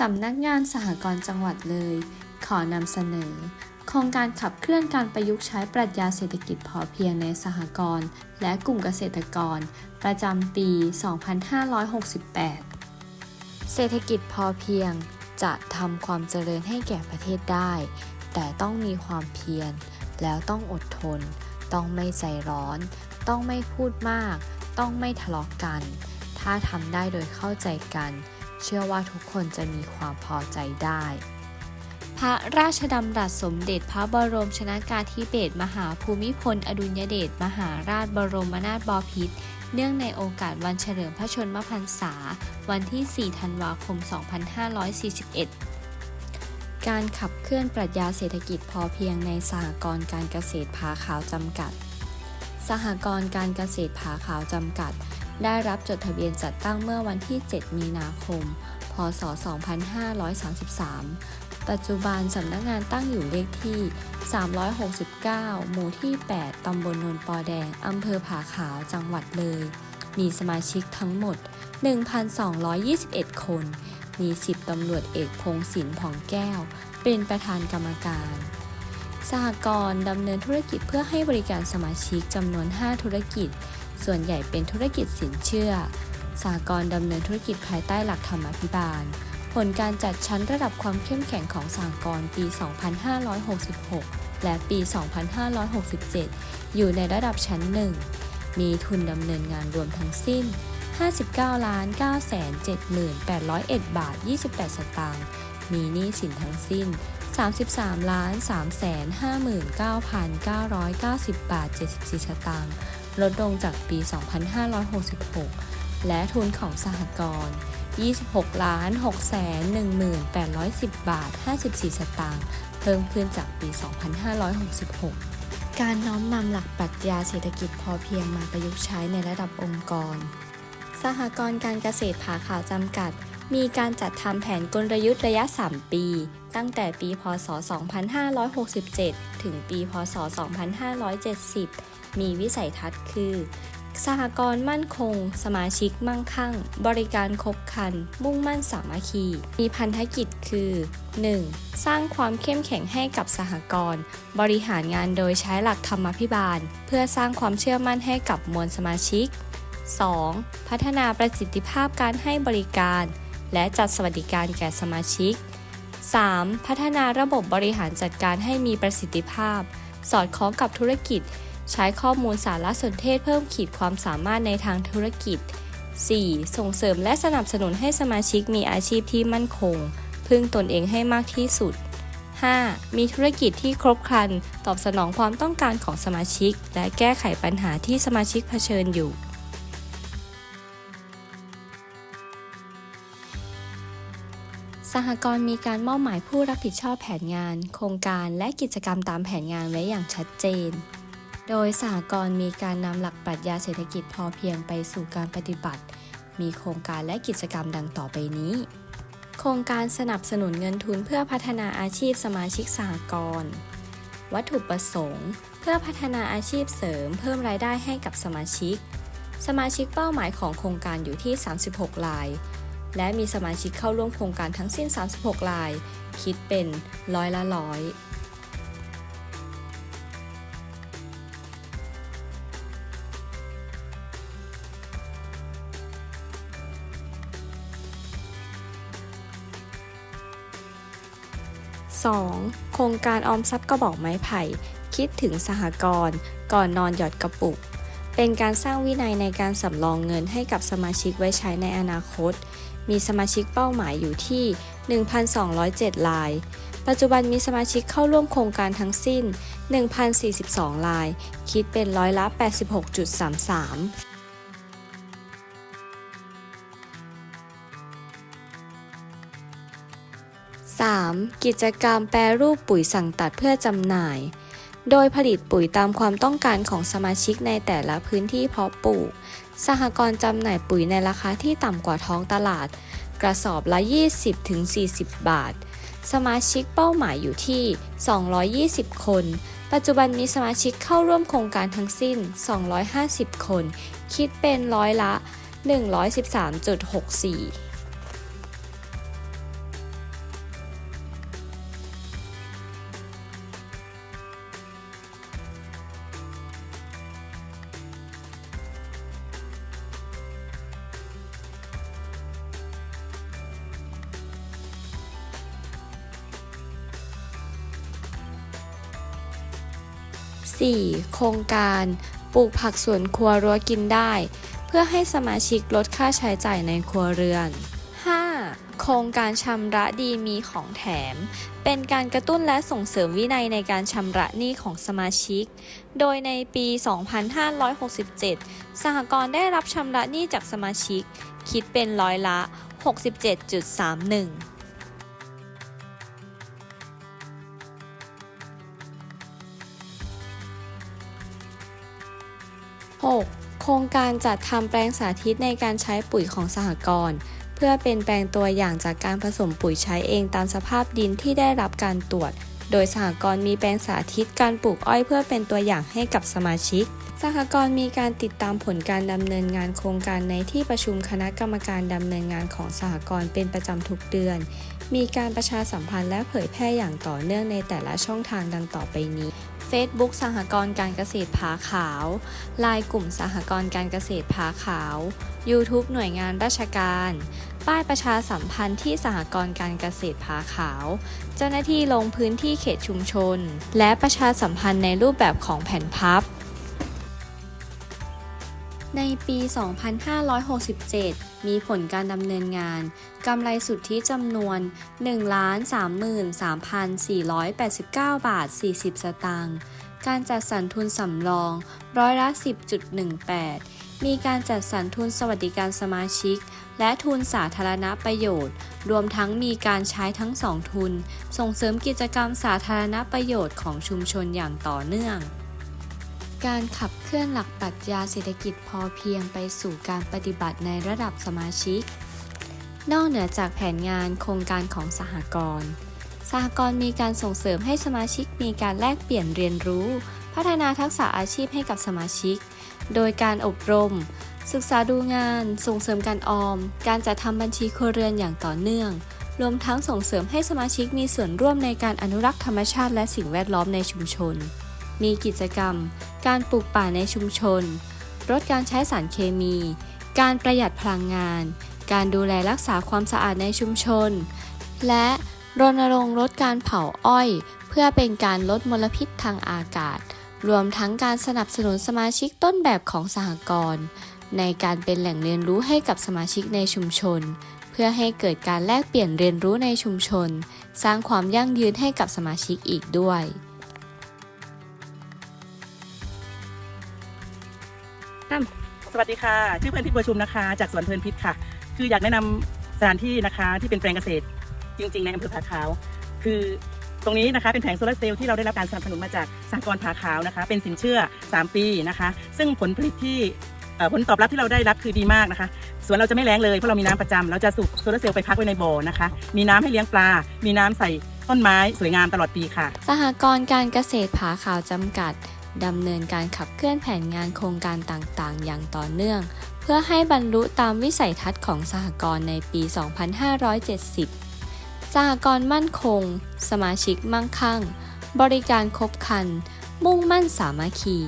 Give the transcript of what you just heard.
สำนักงานสหกรณ์จังหวัดเลย ขอนำเสนอ โครงการขับเคลื่อนการประยุกต์ใช้ปรัชญาเศรษฐกิจพอเพียงในสหกรณ์และกลุ่มเกษตรกร ประจำปี 2568 เศรษฐกิจพอเพียง จะทำความเจริญให้แก่ประเทศได้ แต่ต้องมีความเพียร แล้วต้องอดทน ต้องไม่ใจร้อน ต้องไม่พูดมาก ต้องไม่ทะเลาะกัน ถ้าทำได้โดยเข้าใจกัน เชื่อว่าทุกคนจะมีความพอใจได้ พระราชดำรัสสมเด็จพระบรมชนากาธิเบศรมหาภูมิพล อดุลยเดชมหาราชบรมนาถบพิตรเนื่องในโอกาสวันเฉลิมพระชนมพรรษา วันที่ 4 ธันวาคม 2541การขับเคลื่อนปรัชญาเศรษฐกิจพอเพียงในสหกรณ์การเกษตรผาขาวจำกัด สหกรณ์การเกษตรผาขาวจำกัด ได้รับจดทะเบียนจัดตั้งเมื่อวันที่ 7 มีนาคม พศ 2533 ปัจจุบันสำนักงานตั้งอยู่เลขที่ 369 หมู่ที่ 8 ตำบลนนปอแดง อำเภอผาขาว จังหวัดเลย มีสมาชิกทั้งหมด 1,221 คน มี 10 ตำรวจเอกพงศิลป์ผ่องแก้ว เป็นประธานกรรมการ สหกรณ์ดำเนินธุรกิจเพื่อให้บริการสมาชิกจำนวน 5 ธุรกิจ ส่วนใหญ่เป็นธุรกิจสินเชื่อสหกรณ์ดำเนินธุรกิจภายใต้หลักธรรมาภิบาล ผลการจัดชั้นระดับความเข้มแข็งของสหกรณ์ปี 2566 และปี 2567 อยู่ในระดับชั้น 1 มีทุนดำเนินงานรวมทั้งสิ้น 59ล้าน9 7 8 0 1 บาท 28 สตางค์ มีหนี้สินทั้งสิ้น 33ล้าน3แสน59,990 บาท 74 สตางค์ลดลงจากปี 2566 และทุนของสหกรณ์26ล้าน6แสน1810 บาท 54 สตางค์เพิ่มขึ้นจากปี 2566 การน้อมนำหลักปรัชญาเศรษฐกิจพอเพียงมาประยุกต์ใช้ในระดับองค์กร สหกรณ์การเกษตรผาขาวจำกัด มีการจัดทำแผนกลยุทธ์ระยะ 3 ปี ตั้งแต่ปีพศ 2567 ถึงปีพศ 2570 มีวิสัยทัศน์คือ สหกรณ์มั่นคง สมาชิกมั่งคั่ง บริการครบครัน มุ่งมั่นสามัคคี มีพันธกิจคือ 1. สร้างความเข้มแข็งให้กับสหกรณ์ บริหารงานโดยใช้หลักธรรมาภิบาล เพื่อสร้างความเชื่อมั่นให้กับมวลสมาชิก 2. พัฒนาประสิทธิภาพการให้บริการ และจัดสวัสดิการแก่สมาชิก 3. พัฒนาระบบบริหารจัดการให้มีประสิทธิภาพ สอดคล้องกับธุรกิจ ใช้ข้อมูลสารสนเทศเพิ่มขีดความสามารถในทางธุรกิจ 4. ส่งเสริมและสนับสนุนให้สมาชิกมีอาชีพที่มั่นคง พึ่งตนเองให้มากที่สุด 5. มีธุรกิจที่ครบครัน ตอบสนองความต้องการของสมาชิก และแก้ไขปัญหาที่สมาชิกเผชิญอยู่ สหกรณ์มีการมอบหมายผู้รับผิดชอบแผนงาน โครงการและกิจกรรมตามแผนงานไว้อย่างชัดเจน โดยสหกรณ์มีการนำหลักปรัชญาเศรษฐกิจพอเพียงไปสู่การปฏิบัติ มีโครงการและกิจกรรมดังต่อไปนี้ โครงการสนับสนุนเงินทุนเพื่อพัฒนาอาชีพสมาชิกสหกรณ์ วัตถุประสงค์ เพื่อพัฒนาอาชีพเสริม เพิ่มรายได้ให้กับสมาชิก สมาชิกเป้าหมายของโครงการอยู่ที่ 36ราย และมีสมาชิกเข้าร่วมโครงการทั้งสิ้น 36 ราย คิดเป็นร้อยละร้อย 2. โครงการออมทรัพย์กระบอกไม้ไผ่ คิดถึงสหกรณ์ก่อนนอนหยอดกระปุก เป็นการสร้างวินัยในการสำรองเงินให้กับสมาชิกไว้ใช้ในอนาคต มีสมาชิกเป้าหมายอยู่ที่ 1,207 ราย ปัจจุบันมีสมาชิกเข้าร่วมโครงการทั้งสิ้น 1,042 ราย คิดเป็นร้อยละ 86.33 3. กิจกรรมแปรรูปปุ๋ยสั่งตัดเพื่อจำหน่าย โดยผลิตปุ๋ยตามความต้องการของสมาชิกในแต่ละพื้นที่เพาะปลูก สหกรณ์จำหน่ายปุ๋ยในราคาที่ต่ำกว่าท้องตลาด กระสอบละ 20-40 บาท สมาชิกเป้าหมายอยู่ที่ 220 คน ปัจจุบันมีสมาชิกเข้าร่วมโครงการทั้งสิ้น 250 คน คิดเป็นร้อยละ 113.64 4. โครงการปลูกผักสวนครัวรั้วกินได้ เพื่อให้สมาชิกลดค่าใช้จ่ายในครัวเรือน 5. โครงการชำระดีมีของแถม เป็นการกระตุ้นและส่งเสริมวินัยในการชำระหนี้ของสมาชิก โดยในปี 2567 สหกรณ์ได้รับชำระหนี้จากสมาชิก คิดเป็นร้อยละ 67.31 6. โครงการจัดทำแปลงสาธิตในการใช้ปุ๋ยของสหกรณ์เพื่อเป็นแปลงตัวอย่างจากการผสมปุ๋ยใช้เองตามสภาพดินที่ได้รับการตรวจ โดยสหกรณ์มีแปลงสาธิตการปลูกอ้อยเพื่อเป็นตัวอย่างให้กับสมาชิก สหกรณ์มีการติดตามผลการดำเนินงานโครงการในที่ประชุมคณะกรรมการดำเนินงานของสหกรณ์เป็นประจำทุกเดือน มีการประชาสัมพันธ์และเผยแพร่อย่างต่อเนื่องในแต่ละช่องทางดังต่อไปนี้ Facebook สหกรณ์การเกษตรผาขาวไลน์กลุ่มสหกรณ์การเกษตรผาขาว YouTube หน่วยงานราชการ ป้ายประชาสัมพันธ์ที่สหกรณ์การเกษตรผาขาว เจ้าหน้าที่ลงพื้นที่เขตชุมชน และประชาสัมพันธ์ในรูปแบบของแผ่นพับ ในปี 2567 มีผลการดำเนินงาน กำไรสุทธิจำนวน 1,33,489 บาท 40 สตางค์การจัดสรรทุนสำรองร้อยละ 10.18 มีการจัดสรรทุนสวัสดิการสมาชิก และทุนสาธารณประโยชน์ รวมทั้งมีการใช้ทั้งสองทุน ส่งเสริมกิจกรรมสาธารณประโยชน์ของชุมชนอย่างต่อเนื่อง การขับเคลื่อนหลักปรัชญาเศรษฐกิจพอเพียงไปสู่การปฏิบัติในระดับสมาชิก นอกเหนือจากแผนงานโครงการของสหกรณ์สหกรณ์มีการส่งเสริมให้สมาชิกมีการแลกเปลี่ยนเรียนรู้ พัฒนาทักษะอาชีพให้กับสมาชิก โดยการอบรม ศึกษาดูงาน ส่งเสริมการออม การจัดทำบัญชีครัวเรือนอย่างต่อเนื่อง รวมทั้งส่งเสริมให้สมาชิกมีส่วนร่วมในการอนุรักษ์ธรรมชาติและสิ่งแวดล้อมในชุมชน มีกิจกรรม การปลูกป่าในชุมชน ลดการใช้สารเคมี การประหยัดพลังงาน การดูแลรักษาความสะอาดในชุมชน และรณรงค์ลดการเผาอ้อย เพื่อเป็นการลดมลพิษทางอากาศ รวมทั้งการสนับสนุนสมาชิกต้นแบบของสหกรณ์ในการเป็นแหล่งเรียนรู้ให้กับสมาชิกในชุมชน เพื่อให้เกิดการแลกเปลี่ยนเรียนรู้ในชุมชน สร้างความยั่งยืนให้กับสมาชิกอีกด้วย สวัสดีค่ะ ชื่อเพื่อนพิษประชุมนะคะ จากสวนเพลินพิษค่ะ คืออยากแนะนำสถานที่นะคะที่เป็นแปลงเกษตรจริง ๆ ในอำเภอผาขาว คือตรงนี้นะคะเป็นแผงโซลาร์เซลล์ที่เราได้รับการสนับสนุนมาจากสหกรณ์ผาขาวนะคะ เป็นสินเชื่อ 3 ปีนะคะ ซึ่งผลผลิตที่เอ่อผลตอบรับที่เราได้รับคือดีมากนะคะสวนเราจะไม่แล้งเลยเพราะเรามีน้ำประจำเราจะสูบโซลาร์เซลล์ไปพักไว้ในบ่อนะคะ มีน้ำให้เลี้ยงปลา มีน้ำใส่ต้นไม้สวยงามตลอดปีค่ะ สหกรณ์การเกษตรผาขาวจำกัด ดำเนินการขับเคลื่อนแผนงานโครงการต่างๆ อย่างต่อเนื่อง เพื่อให้บรรลุตามวิสัยทัศน์ของสหกรณ์ในปี 2570 สหกรณ์มั่นคง สมาชิกมั่งคั่ง บริการครบครัน มุ่งมั่นสามัคคี